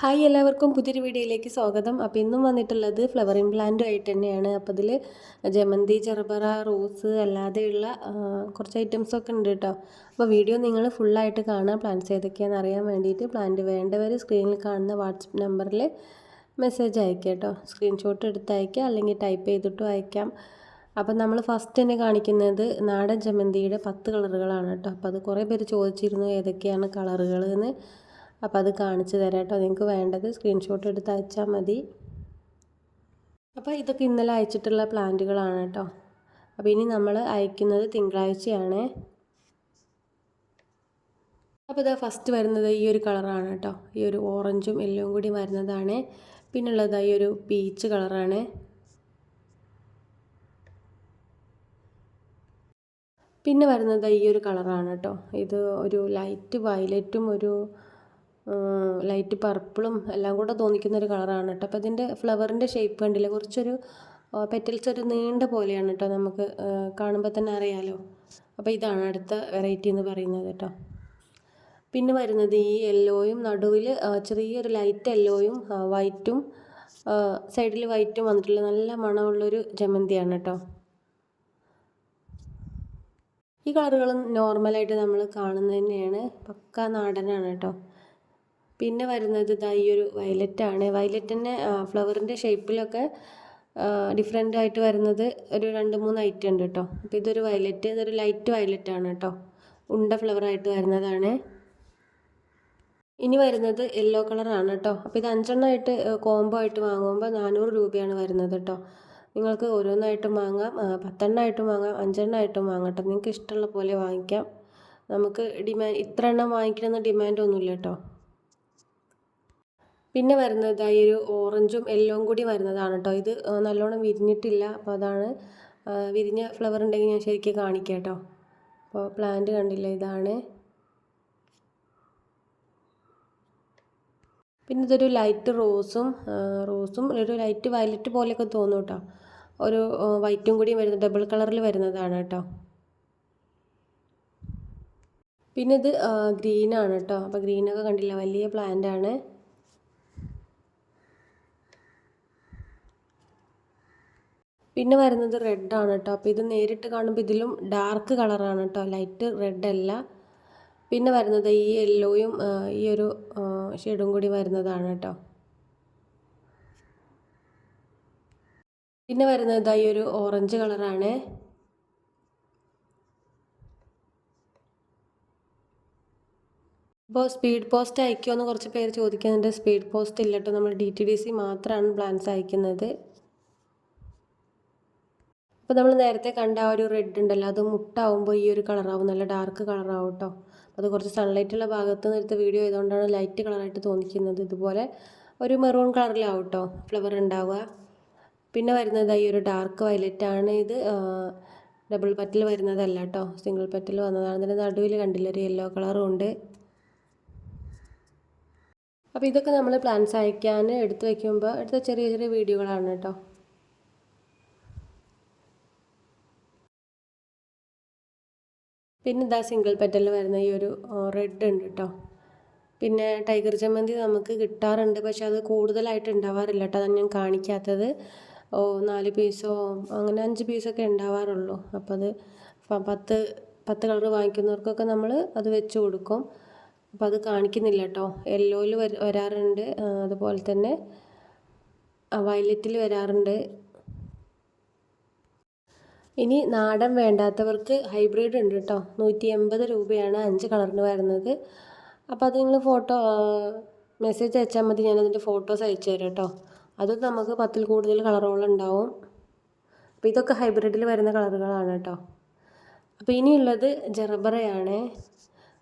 Hi എല്ലാവർക്കും പുതിയൊരു വീഡിയോയിലേക്ക് സ്വാഗതം. അപ്പോൾ ഇന്നും വന്നിട്ടുള്ളത് ഫ്ലവറിങ് പ്ലാന്റുമായിട്ട് തന്നെയാണ്. അപ്പോൾ അതിൽ ജമന്തി ചെറുപറ റോസ് അല്ലാതെയുള്ള കുറച്ച് ഐറ്റംസൊക്കെ ഉണ്ട് കേട്ടോ. അപ്പോൾ വീഡിയോ നിങ്ങൾ ഫുള്ളായിട്ട് കാണാം പ്ലാന്റ്സ് ഏതൊക്കെയാണെന്ന് അറിയാൻ വേണ്ടിയിട്ട് പ്ലാന്റ് വേണ്ടവർ സ്ക്രീനിൽ കാണുന്ന വാട്സപ്പ് നമ്പറിൽ മെസ്സേജ് അയക്കുക കേട്ടോ. സ്ക്രീൻഷോട്ട് എടുത്ത് അയക്കുക അല്ലെങ്കിൽ ടൈപ്പ് ചെയ്തിട്ടും അയക്കാം അപ്പം നമ്മൾ ഫസ്റ്റ് തന്നെ കാണിക്കുന്നത് നാടൻ ജമന്തിയുടെ പത്ത് കളറുകളാണ് കേട്ടോ. അപ്പോൾ അത് കുറേ പേര് ചോദിച്ചിരുന്നു ഏതൊക്കെയാണ് കളറുകൾ എന്ന്. അപ്പോൾ അത് കാണിച്ചു തരാം കേട്ടോ. നിങ്ങൾക്ക് വേണ്ടത് സ്ക്രീൻഷോട്ട് എടുത്ത് അയച്ചാൽ മതി. അപ്പോൾ ഇതൊക്കെ ഇന്നലെ അയച്ചിട്ടുള്ള പ്ലാന്റുകളാണ് കേട്ടോ. അപ്പോൾ ഇനി നമ്മൾ അയക്കുന്നത് തിങ്കളാഴ്ചയാണ്. അപ്പോൾ ഇതാ ഫസ്റ്റ് വരുന്നത് ഈ ഒരു കളറാണ് കേട്ടോ. ഈ ഒരു ഓറഞ്ചും യെല്ലോയും കൂടി വരുന്നതാണ്. പിന്നുള്ളത് ഈ ഒരു പീച്ച് കളറാണ് പിന്നെ വരുന്നത് ഈ ഒരു കളറാണ് കേട്ടോ. ഇത് ഒരു ലൈറ്റ് വയലറ്റും ഒരു ലൈറ്റ് പർപ്പിളും എല്ലാം കൂടെ തോന്നിക്കുന്ന ഒരു കളറാണ് കേട്ടോ. അപ്പോൾ ഇതിന്റെ ഫ്ലവറിന്റെ ഷേപ്പ് കണ്ടില്ലേ? കുറച്ചൊരു പെറ്റൽസ് ഒരു നീണ്ട പോലെയാണ് കേട്ടോ നമുക്ക് കാണുമ്പോൾ തന്നെ അറിയാലോ. അപ്പോൾ ഇതാണ് അടുത്ത വെറൈറ്റി എന്ന് പറയുന്നത് കേട്ടോ. പിന്നെ വരുന്നത് ഈ യെല്ലോയും നടുവിൽ ചെറിയൊരു ലൈറ്റ് യെല്ലോയും വൈറ്റും സൈഡിൽ വൈറ്റും വന്നിട്ടുള്ള നല്ല മണമുള്ളൊരു ജമന്തിയാണ് കേട്ടോ. ഈ കളറുകൾ നോർമലായിട്ട് നമ്മൾ കാണുന്നത് തന്നെയാണ്. പക്ക നാടനാണ് കേട്ടോ. പിന്നെ വരുന്നത് ഇതാ ഈ ഒരു വയലറ്റ് ആണ്. വയലറ്റ് തന്നെ ഫ്ലവറിന്റെ ഷേപ്പിലൊക്കെ ഡിഫറെന്റ് ആയിട്ട് വരുന്നത് ഒരു രണ്ട് മൂന്ന് ഐറ്റം ഉണ്ട് കേട്ടോ അപ്പോൾ ഇതൊരു വയലറ്റ് ഇതൊരു ലൈറ്റ് വയലറ്റ് ആണ് കേട്ടോ ഉണ്ട ഫ്ലവറായിട്ട് വരുന്നതാണ്. ഇനി വരുന്നത് യെല്ലോ കളറാണ് കേട്ടോ അപ്പോൾ ഇത് അഞ്ചെണ്ണമായിട്ട് കോംബോ ആയിട്ട് വാങ്ങുമ്പോൾ നാനൂറ് രൂപയാണ് വരുന്നത് കേട്ടോ നിങ്ങൾക്ക് ഓരോന്നായിട്ടും വാങ്ങാം പത്തെണ്ണമായിട്ടും വാങ്ങാം അഞ്ചെണ്ണമായിട്ടും വാങ്ങാം നിങ്ങൾക്ക് ഇഷ്ടമുള്ള പോലെ വാങ്ങിക്കാം. നമുക്ക് ഡിമാൻഡ് ഇത്ര എണ്ണം വാങ്ങിക്കണമെന്ന് ഡിമാൻഡൊന്നുമില്ല കേട്ടോ പിന്നെ വരുന്നത് ഈ ഒരു ഓറഞ്ചും യെല്ലോയും കൂടി വരുന്നതാണ് കേട്ടോ. ഇത് നല്ലോണം വിരിഞ്ഞിട്ടില്ല. അപ്പോൾ അതാണ് വിരിഞ്ഞ ഫ്ലവർ ഉണ്ടെങ്കിൽ ഞാൻ ശരിക്കും കാണിക്കാം കേട്ടോ. അപ്പോൾ പ്ലാന്റ് കണ്ടില്ല ഇതാണ്. പിന്നെ ഇതൊരു ലൈറ്റ് റോസും റോസും ഒരു ലൈറ്റ് വയലറ്റ് പോലെയൊക്കെ തോന്നും കേട്ടോ. ഒരു വൈറ്റും കൂടി വരുന്ന ഡബിൾ കളറിൽ വരുന്നതാണ് കേട്ടോ. പിന്നെ ഇത് ഗ്രീനാണ് കേട്ടോ. അപ്പോൾ ഗ്രീനൊക്കെ കണ്ടില്ല വലിയ പ്ലാന്റ് ആണ്. പിന്നെ വരുന്നത് റെഡ് ആണ് കേട്ടോ അപ്പോൾ ഇത് നേരിട്ട് കാണുമ്പോൾ ഇതിലും ഡാർക്ക് കളറാണ് കേട്ടോ ലൈറ്റ് റെഡ് അല്ല. പിന്നെ വരുന്നത് ഈ യെല്ലോയും ഈ ഒരു ഷെയ്ഡും കൂടി വരുന്നതാണ് കേട്ടോ പിന്നെ വരുന്നത് ഈ ഒരു ഓറഞ്ച് കളറാണ് ഇപ്പോൾ സ്പീഡ് പോസ്റ്റ് അയക്കുമോ എന്ന് കുറച്ച് പേര് ചോദിക്കുന്നുണ്ട്. സ്പീഡ് പോസ്റ്റ് ഇല്ലട്ടോ നമ്മൾ ഡി ടി ഡി സി മാത്രമാണ് പ്ലാൻസ് അയക്കുന്നത്. അപ്പോൾ നമ്മൾ നേരത്തെ കണ്ട ആ ഒരു റെഡ് ഉണ്ടല്ലോ അത് മുട്ടാവുമ്പോൾ ഈ ഒരു കളറാവും നല്ല ഡാർക്ക് കളറാവും കേട്ടോ അത് കുറച്ച് സൺലൈറ്റുള്ള ഭാഗത്ത് നിന്നെടുത്ത് വീഡിയോ ആയതുകൊണ്ടാണ് ലൈറ്റ് കളറായിട്ട് തോന്നിക്കുന്നത്. ഇതുപോലെ ഒരു മെറൂൺ കളറിലാവും കേട്ടോ ഫ്ലവർ ഉണ്ടാവുക പിന്നെ വരുന്നത് ഈ ഒരു ഡാർക്ക് വയലറ്റ് ആണ് ഇത്. ഡബിൾ പറ്റിൽ വരുന്നതല്ല കേട്ടോ സിംഗിൾ പറ്റിൽ വന്നതാണ്. ഇതിന്റെ നടുവിൽ കണ്ടില്ല ഒരു യെല്ലോ കളറും ഉണ്ട്. അപ്പോൾ ഇതൊക്കെ നമ്മൾ പ്ലാൻസ് അയക്കാൻ എടുത്ത് വയ്ക്കുമ്പോൾ എടുത്ത ചെറിയ ചെറിയ വീഡിയോകളാണ് കേട്ടോ പിന്നെ ഇതാ സിംഗിൾ പെറ്റലിൽ വരുന്ന ഈ ഒരു റെഡ് ഉണ്ട് കേട്ടോ പിന്നെ ടൈഗർ ചമ്മന്തി നമുക്ക് കിട്ടാറുണ്ട് പക്ഷെ അത് കൂടുതലായിട്ട് ഉണ്ടാവാറില്ല കേട്ടോ അതാണ് ഞാൻ കാണിക്കാത്തത്. ഓ നാല് പീസോ അങ്ങനെ അഞ്ച് പീസൊക്കെ ഉണ്ടാവാറുള്ളൂ. അപ്പോൾ അത് പത്ത് പത്ത് കളർ വാങ്ങിക്കുന്നവർക്കൊക്കെ നമ്മൾ അത് വെച്ച് കൊടുക്കും. അപ്പോൾ അത് കാണിക്കുന്നില്ല കേട്ടോ യെല്ലോയിൽ വരാറുണ്ട് അതുപോലെ തന്നെ വയലറ്റിൽ വരാറുണ്ട്. ഇനി നാടൻ വേണ്ടാത്തവർക്ക് ഹൈബ്രിഡ് ഉണ്ട് കേട്ടോ. നൂറ്റി എൺപത് രൂപയാണ് അഞ്ച് കളറിന് വരുന്നത്. അപ്പോൾ അത് നിങ്ങൾ ഫോട്ടോ മെസ്സേജ് അയച്ചാൽ മതി. ഞാനതിന്റെ ഫോട്ടോസ് അയച്ചു തരാം കേട്ടോ. അത് നമുക്ക് പത്തിൽ കൂടുതൽ കളറുകൾ ഉണ്ടാവും. അപ്പോൾ ഇതൊക്കെ ഹൈബ്രിഡിൽ വരുന്ന കളറുകളാണ് കേട്ടോ. അപ്പോൾ ഇനിയുള്ളത് ജെറബറയാണ്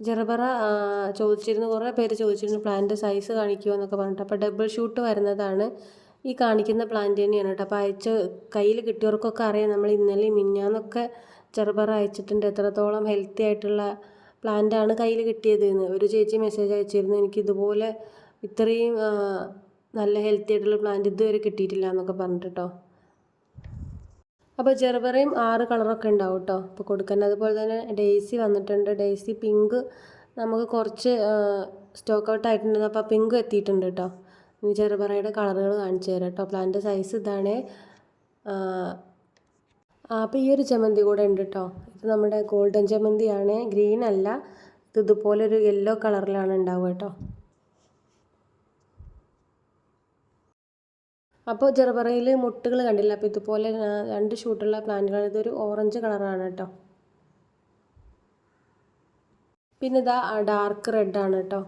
ജെറബറ ചോദിച്ചിരുന്നു. കുറേ പേര് ചോദിച്ചിരുന്നു. പ്ലാന്റ് സൈസ് കാണിക്കുമോ എന്നൊക്കെ പറഞ്ഞിട്ട്. അപ്പോൾ ഡബിൾ ഷൂട്ട് വരുന്നതാണ്. ഈ കാണിക്കുന്ന പ്ലാന്റ് തന്നെയാണ് കേട്ടോ. അപ്പോൾ അയച്ച് കയ്യിൽ കിട്ടിയവർക്കൊക്കെ അറിയാം നമ്മൾ ഇന്നലെ മിന്നാന്നൊക്കെ ചെറുപറ അയച്ചിട്ടുണ്ട്. എത്രത്തോളം ഹെൽത്തി ആയിട്ടുള്ള പ്ലാന്റാണ് കയ്യിൽ കിട്ടിയത് എന്ന് ഒരു ചേച്ചി മെസ്സേജ് അയച്ചിരുന്നു എനിക്ക് ഇതുപോലെ ഇത്രയും നല്ല ഹെൽത്തി ആയിട്ടുള്ള പ്ലാന്റ് ഇതുവരെ കിട്ടിയിട്ടില്ല എന്നൊക്കെ പറഞ്ഞിട്ട് കേട്ടോ. അപ്പോൾ ചെറുപറയും ആറ് കളറൊക്കെ ഉണ്ടാവും കേട്ടോ. അപ്പോൾ കൊടുക്കാൻ അതുപോലെ തന്നെ ഡെയ്സി വന്നിട്ടുണ്ട്. ഡെയ്സി പിങ്ക് നമുക്ക് കുറച്ച് സ്റ്റോക്ക് ഔട്ട് ആയിട്ടുണ്ട്. അപ്പോൾ പിങ്ക് എത്തിയിട്ടുണ്ട് കേട്ടോ. ഇനി ചെറുപറയുടെ കളറുകൾ കാണിച്ചു തരാം കേട്ടോ. പ്ലാന്റ് സൈസ് ഇതാണ്. അപ്പോൾ ഈ ഒരു ചമ്മന്തി കൂടെ ഉണ്ട് കേട്ടോ. ഇത് നമ്മുടെ ഗോൾഡൻ ചമ്മന്തിയാണ് ഗ്രീൻ അല്ല. ഇത് ഇതുപോലെ ഒരു യെല്ലോ കളറിലാണ് ഉണ്ടാവുക കേട്ടോ. അപ്പോൾ ചെറുപറയിൽ മുട്ടുകൾ കണ്ടില്ല? അപ്പോൾ ഇതുപോലെ രണ്ട് ഷൂട്ടുള്ള പ്ലാന്റുകൾ ഇതൊരു ഓറഞ്ച് കളറാണ് കേട്ടോ. പിന്നെ ഇതാ ഡാർക്ക് റെഡ് ആണ് കേട്ടോ.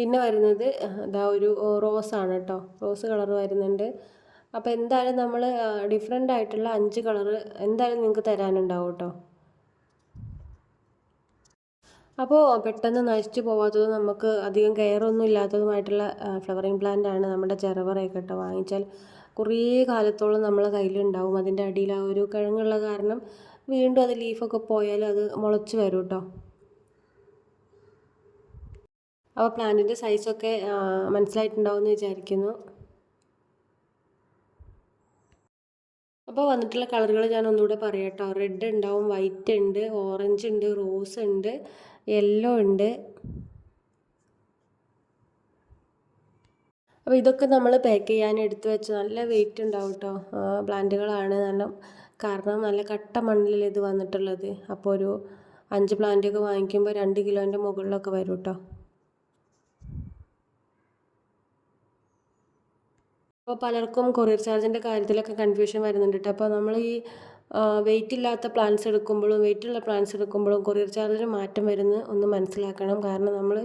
പിന്നെ വരുന്നത് ഇതാ ഒരു റോസാണ് കേട്ടോ റോസ് കളർ വരുന്നുണ്ട്. അപ്പോൾ എന്തായാലും നമ്മൾ ഡിഫറെന്റ് ആയിട്ടുള്ള അഞ്ച് കളറ് എന്തായാലും നിങ്ങൾക്ക് തരാനുണ്ടാവും കേട്ടോ അപ്പോൾ പെട്ടെന്ന് നശിച്ചു പോവാത്തതും നമുക്ക് അധികം കെയറൊന്നും ഇല്ലാത്തതുമായിട്ടുള്ള ഫ്ലവറിങ് പ്ലാന്റ് ആണ് നമ്മുടെ ചെറവറയൊക്കെ കേട്ടോ വാങ്ങിച്ചാൽ. കുറേ കാലത്തോളം നമ്മളെ കയ്യിലുണ്ടാവും. അതിന്റെ അടിയിൽ ആ ഒരു കിഴങ്ങുള്ള കാരണം വീണ്ടും അത് ലീഫൊക്കെ പോയാൽ അത് മുളച്ച് വരും കേട്ടോ അപ്പോൾ പ്ലാന്റിന്റെ സൈസൊക്കെ മനസ്സിലായിട്ടുണ്ടാവും എന്ന് വിചാരിക്കുന്നു. അപ്പോൾ വന്നിട്ടുള്ള കളറുകൾ ഞാൻ ഒന്നുകൂടെ പറയാം റെഡ് ഉണ്ടാവും വൈറ്റ് ഉണ്ട് ഓറഞ്ച് ഉണ്ട് റോസ് ഉണ്ട് യെല്ലോ ഉണ്ട്. അപ്പോൾ ഇതൊക്കെ നമ്മൾ പാക്ക് ചെയ്യാൻ എടുത്തു വെച്ച് നല്ല വെയിറ്റ് ഉണ്ടാവും കേട്ടോ പ്ലാന്റുകളാണ്. കാരണം കാരണം നല്ല കട്ട മണ്ണിൽ ഇത് വന്നിട്ടുള്ളത്. അപ്പോൾ ഒരു അഞ്ച് പ്ലാന്റ് ഒക്കെ വാങ്ങിക്കുമ്പോൾ രണ്ട് കിലോന്റെ മുകളിലൊക്കെ വരും കേട്ടോ അപ്പോൾ പലർക്കും കൊറിയർ ചാർജിന്റെ കാര്യത്തിലൊക്കെ കൺഫ്യൂഷൻ വരുന്നുണ്ട് കേട്ടോ അപ്പോൾ നമ്മൾ ഈ വെയിറ്റ് ഇല്ലാത്ത പ്ലാൻസ് എടുക്കുമ്പോഴും വെയിറ്റ് ഉള്ള പ്ലാൻസ് എടുക്കുമ്പോഴും കൊറിയർ ചാർജിന് മാറ്റം വരുന്ന ഒന്ന് മനസ്സിലാക്കണം. കാരണം നമ്മൾ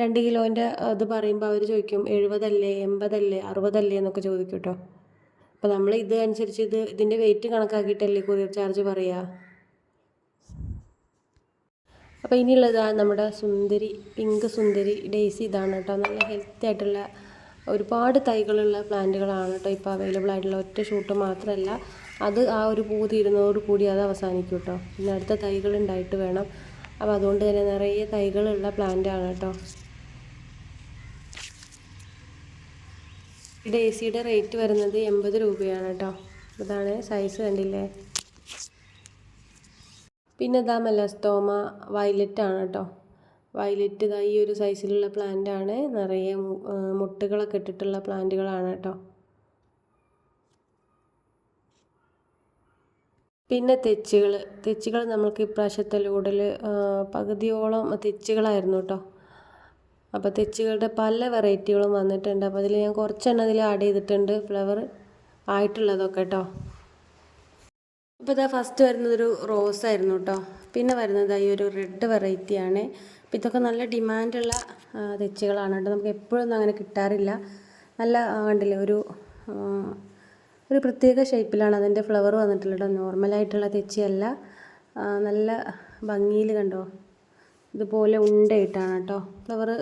രണ്ട് കിലോന്റെ ഇത് പറയുമ്പോൾ അവർ ചോദിക്കും എഴുപതല്ലേ എൺപതല്ലേ അറുപതല്ലേ എന്നൊക്കെ ചോദിക്കും കേട്ടോ അപ്പോൾ നമ്മൾ ഇത് അനുസരിച്ച് ഇത് ഇതിന്റെ വെയിറ്റ് കണക്കാക്കിയിട്ടല്ലേ കൊറിയർ ചാർജ് പറയുക അപ്പോൾ ഇനിയുള്ളതാണ് നമ്മുടെ സുന്ദരി പിങ്ക് സുന്ദരി ഡേയ്സി ഇതാണ് കേട്ടോ നല്ല ഹെൽത്തി ആയിട്ടുള്ള ഒരുപാട് തൈകളുള്ള പ്ലാന്റുകളാണ് കേട്ടോ ഇപ്പോൾ അവൈലബിൾ ആയിട്ടുള്ള ഒറ്റ ഷൂട്ട് മാത്രമല്ല അത് ആ ഒരു പൂ തീരുന്നതോട് കൂടി അത് അവസാനിക്കും കേട്ടോ. പിന്നെ അടുത്ത തൈകൾ ഉണ്ടായിട്ട് വേണം. അപ്പോൾ അതുകൊണ്ട് തന്നെ നിറയെ തൈകളുള്ള പ്ലാന്റാണ് കേട്ടോ. ഇവിടെ എ സിയുടെ റേറ്റ് വരുന്നത് എൺപത് രൂപയാണ് കേട്ടോ. ഇതാണ് സൈസ് കണ്ടില്ലേ? പിന്നെ ഇതാ മെലസ്തോമ വയലറ്റ് ആണ് കേട്ടോ. വയലറ്റ് ഇതാ ഈ ഒരു സൈസിലുള്ള പ്ലാന്റ് ആണ്. നിറയെ മുട്ടുകളൊക്കെ ഇട്ടിട്ടുള്ള പ്ലാന്റുകളാണ് കേട്ടോ പിന്നെ തെച്ചുകൾ. തെച്ചുകൾ നമ്മൾക്ക് ഇപ്രാവശ്യത്തെ ലൂടിൽ പകുതിയോളം തെച്ചുകളായിരുന്നു കേട്ടോ അപ്പോൾ തെച്ചുകളുടെ പല വെറൈറ്റികളും വന്നിട്ടുണ്ട്. അപ്പോൾ അതിൽ ഞാൻ കുറച്ചെണ്ണം അതിൽ ആഡ് ചെയ്തിട്ടുണ്ട്. ഫ്ലവർ ആയിട്ടുള്ളതൊക്കെ കേട്ടോ അപ്പോൾ ഇതാ ഫസ്റ്റ് വരുന്നതൊരു റോസ് ആയിരുന്നു കേട്ടോ പിന്നെ വരുന്നത് ഈ ഒരു റെഡ് വെറൈറ്റിയാണ് അപ്പോൾ ഇതൊക്കെ നല്ല ഡിമാൻഡുള്ള തെച്ചുകളാണ് കേട്ടോ നമുക്ക് എപ്പോഴൊന്നും അങ്ങനെ കിട്ടാറില്ല. നല്ല കണ്ടില്ലേ ഒരു ഒരു പ്രത്യേക ഷേപ്പിലാണ് അതിന്റെ ഫ്ലവർ വന്നിട്ടുള്ളത്. നോർമലായിട്ടുള്ള തെച്ചിയല്ല. നല്ല ഭംഗിയിൽ കണ്ടോ? ഇതുപോലെ ഉണ്ടയിട്ടാണ് കേട്ടോ. ഫ്ലവർ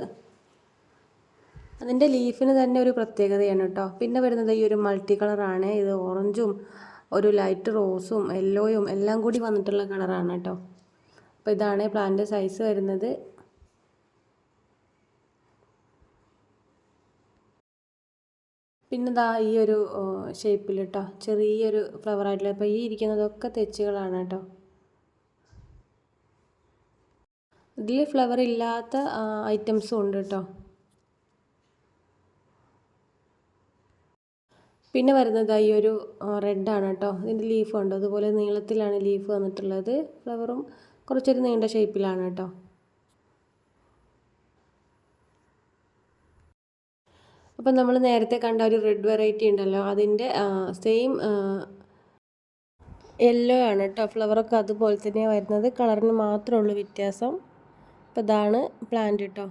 അതിന്റെ ലീഫിന് തന്നെ ഒരു പ്രത്യേകതയാണ് കേട്ടോ. പിന്നെ വരുന്നത് ഈ ഒരു മൾട്ടി കളറാണ്. ഇത് ഓറഞ്ചും ഒരു ലൈറ്റ് റോസും യെല്ലോയും എല്ലാം കൂടി വന്നിട്ടുള്ള കളറാണ് കേട്ടോ. അപ്പോൾ ഇതാണ് പ്ലാന്റ് സൈസ് വരുന്നത്. പിന്നെ ദാ ഈ ഒരു ഷേപ്പിൽ കേട്ടോ ചെറിയൊരു ഫ്ലവർ ആയിട്ടുള്ള അപ്പോൾ ഈ ഇരിക്കുന്നതൊക്കെ തെച്ചുകളാണ് കേട്ടോ. ഇതിൽ ഫ്ലവർ ഇല്ലാത്ത ഐറ്റംസും ഉണ്ട് കേട്ടോ. പിന്നെ വരുന്നത് ഈ ഒരു റെഡാണ് കേട്ടോ. ഇതിന്റെ ലീഫ് ഉണ്ട്. അതുപോലെ നീളത്തിലാണ് ലീഫ് വന്നിട്ടുള്ളത്. ഫ്ലവറും കുറച്ചൊരു നീണ്ട ഷേപ്പിലാണ് കേട്ടോ. അപ്പം നമ്മൾ നേരത്തെ കണ്ട ഒരു റെഡ് വെറൈറ്റി ഉണ്ടല്ലോ അതിന്റെ സെയിം യെല്ലോ ആണ് കേട്ടോ ഫ്ലവറൊക്കെ അതുപോലെ തന്നെയാണ് വരുന്നത്. കളറിന് മാത്രമേ ഉള്ളൂ വ്യത്യാസം. അപ്പോൾ ഇതാണ് പ്ലാന്റ് കേട്ടോ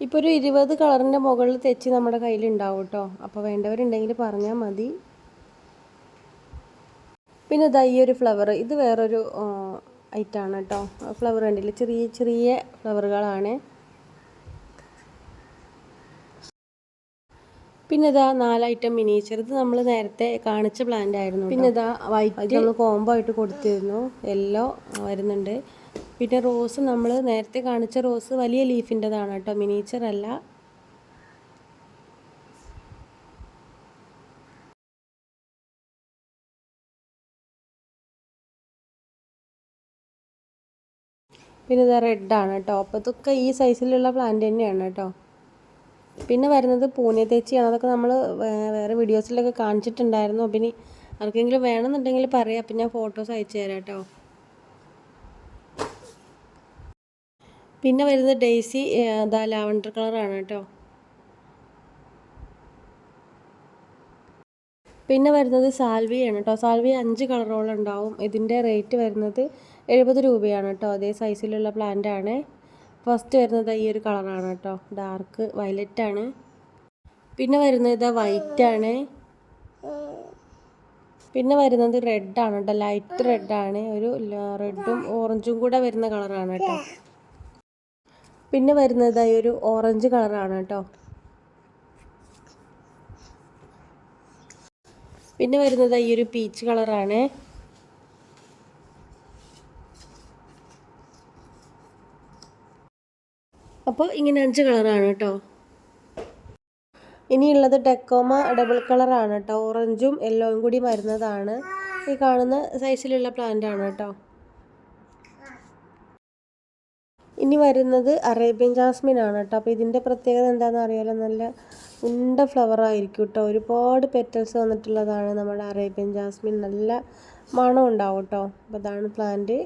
ഇപ്പോൾ ഒരു ഇരുപത് കളറിന്റെ മുകളിൽ തെച്ച് നമ്മുടെ കയ്യിലുണ്ടാവും കേട്ടോ അപ്പോൾ വേണ്ടവരുണ്ടെങ്കിൽ പറഞ്ഞാൽ മതി. പിന്നെ ഇതാ ഈ ഒരു ഫ്ലവർ ഇത് വേറൊരു ഐറ്റാണ് കേട്ടോ ഫ്ലവർ കണ്ടില്ല? ചെറിയ ചെറിയ ഫ്ലവറുകളാണ് പിന്നെ ഇതാ നാല് ഐറ്റം മിനിയേച്ചർ. ഇത് നമ്മൾ നേരത്തെ കാണിച്ച പ്ലാന്റ് ആയിരുന്നു പിന്നെ ഇതാ വൈറ്റ് നമ്മൾ കോംബോ ആയിട്ട് കൊടുത്തിരുന്നു. യെല്ലോ വരുന്നുണ്ട്. പിന്നെ റോസ് നമ്മൾ നേരത്തെ കാണിച്ച റോസ് വലിയ ലീഫിന്റെതാണ് കേട്ടോ മിനിയേച്ചർ അല്ല. പിന്നെ ഇത് റെഡാണ് കേട്ടോ അപ്പോൾ ഇതൊക്കെ ഈ സൈസിലുള്ള പ്ലാന്റ് തന്നെയാണ് കേട്ടോ പിന്നെ വരുന്നത് പൂനെ തേച്ചിയാണ്. അതൊക്കെ നമ്മൾ വേറെ വീഡിയോസിലൊക്കെ കാണിച്ചിട്ടുണ്ടായിരുന്നു. അപ്പം ഇനി ആർക്കെങ്കിലും വേണമെന്നുണ്ടെങ്കിൽ പറയാം. അപ്പം ഞാൻ ഫോട്ടോസ് അയച്ചു തരാം കേട്ടോ. പിന്നെ വരുന്നത് ഡെയ്സി അതാ ലാവണ്ടർ കളറാണ് കേട്ടോ. പിന്നെ വരുന്നത് സാൽവിയാണ് കേട്ടോ. സാൽവി അഞ്ച് കളറോളം ഉണ്ടാവും. ഇതിന്റെ റേറ്റ് വരുന്നത് എഴുപത് രൂപയാണ് കേട്ടോ. അതേ സൈസിലുള്ള പ്ലാന്റ് ആണ്. ഫസ്റ്റ് വരുന്നത് ഈ ഒരു കളറാണ് കേട്ടോ. ഡാർക്ക് വയലറ്റ് ആണ്. പിന്നെ വരുന്നത് ഇതാ വൈറ്റ് ആണ്. പിന്നെ വരുന്നത് റെഡ് ആണ് കേട്ടോ. ലൈറ്റ് റെഡ് ആണ്. ഒരു റെഡും ഓറഞ്ചും കൂടെ വരുന്ന കളറാണ് കേട്ടോ. പിന്നെ വരുന്നത് ഈ ഒരു ഓറഞ്ച് കളറാണ് കേട്ടോ. പിന്നെ വരുന്നത് ഈ ഒരു പീച്ച് കളറാണ് അപ്പോൾ ഇങ്ങനെ അഞ്ച് കളറാണ് കേട്ടോ. ഇനിയുള്ളത് ടെക്കോമ ഡബിൾ കളറാണ് കേട്ടോ. ഓറഞ്ചും യെല്ലോയും കൂടി വരുന്നതാണ്. ഈ കാണുന്ന സൈസിലുള്ള പ്ലാന്റ് ആണ് കേട്ടോ. ഇനി വരുന്നത് അറേബ്യൻ ജാസ്മിൻ ആണ് കേട്ടോ. അപ്പോൾ ഇതിന്റെ പ്രത്യേകത എന്താണെന്ന് അറിയാലോ? നല്ല ഉണ്ട ഫ്ലവർ ആയിരിക്കും കേട്ടോ. ഒരുപാട് പെറ്റൽസ് വന്നിട്ടുള്ളതാണ് നമ്മുടെ അറേബ്യൻ ജാസ്മിൻ. നല്ല മണം ഉണ്ടാവും കേട്ടോ. അപ്പോൾ അതാണ് പ്ലാന്റ്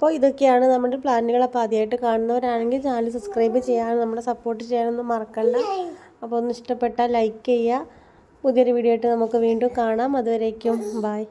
അപ്പോൾ ഇതൊക്കെയാണ് നമ്മുടെ പ്ലാനുകൾ അപ്പോൾ ആദ്യമായിട്ട് കാണുന്നവരാണെങ്കിൽ ചാനൽ സബ്സ്ക്രൈബ് ചെയ്യാനും നമ്മളെ സപ്പോർട്ട് ചെയ്യാനൊന്നും മറക്കണ്ട. അപ്പോൾ ഒന്ന് ഇഷ്ടപ്പെട്ടാൽ ലൈക്ക് ചെയ്യുക. പുതിയൊരു വീഡിയോ ആയിട്ട് നമുക്ക് വീണ്ടും കാണാം. അതുവരേക്കും ബായ്